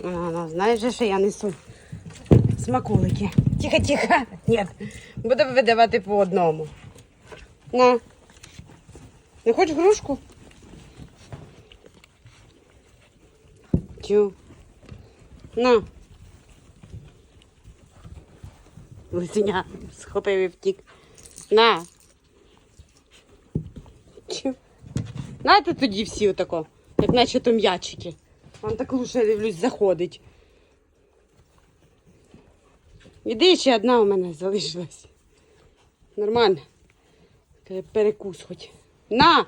Знаєш, же, що я несу смаколики. Тихо, тихо. Ні. Буду видавати по одному. На. Не хочеш грушку? Тю. На. Лисеня схопив і втік. На. Чу. Знаєте тоді всі отако, як наче то м'ячики. Вам так лучше, дивлюсь, заходить. Іди ще одна у мене залишилась. Нормально. Перекус хоч. На!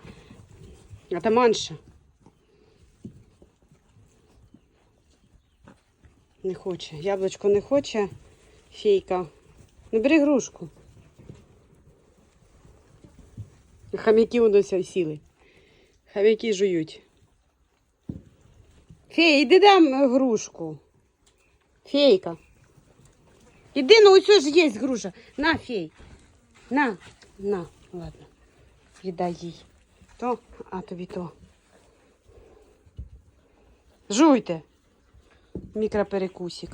Атаманша. Не хоче. Яблучко не хоче. Фейка. Ну бери грушку. Хам'яки удося сіли. Хам'яки жують. Фей, іди дам грушку. Фейка. Іди, ну ось ж є груша. На, фей. На, на, ладно. Віддай їй. То, а тобі то. Жуйте. Мікроперекусик.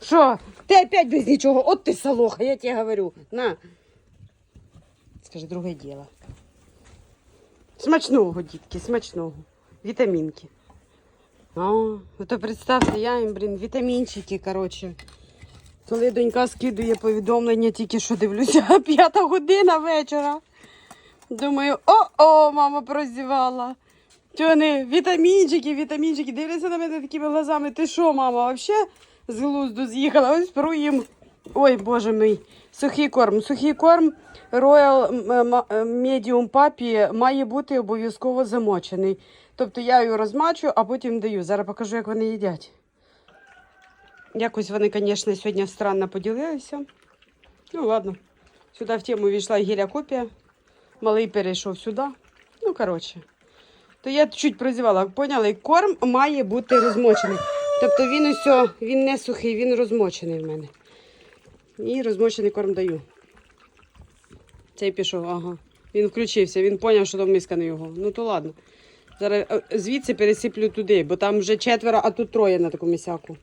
Що? Ти опять без нічого. От ти солоха, я тебе говорю. На. Скажи, друге діло. Смачного, дітки, смачного. Вітамінки. О, ну то представте, я їм, блін, вітамінчики, коротше. Коли донька скидує повідомлення, тільки що дивлюся, п'ята година вечора. Думаю, о-о, мама прозівала. Чого вони вітамінчики, вітамінчики, дивляться на мене такими глазами. Ти що, мама, взагалі з глузду з'їхала? Ось беру їм. Ой, боже мій, сухий корм. Сухий корм Royal Medium Papi має бути обов'язково замочений. Тобто я його розмачу, а потім даю. Зараз покажу, як вони їдять. Якось вони, звісно, сьогодні странно поділилися. Ну, ладно. Сюди в тему війшла гіля копія. Малий перейшов сюди. Ну, коротше. То я чуть прозівала, поняли? Корм має бути розмочений. Тобто він усе, він не сухий, він розмочений в мене. І розмочений корм даю. Цей пішов, ага. Він включився, він зрозумів, що там миска не його. Ну то ладно. Зараз е, звідси пересиплю туди, бо там вже четверо, а тут троє на таку місяку.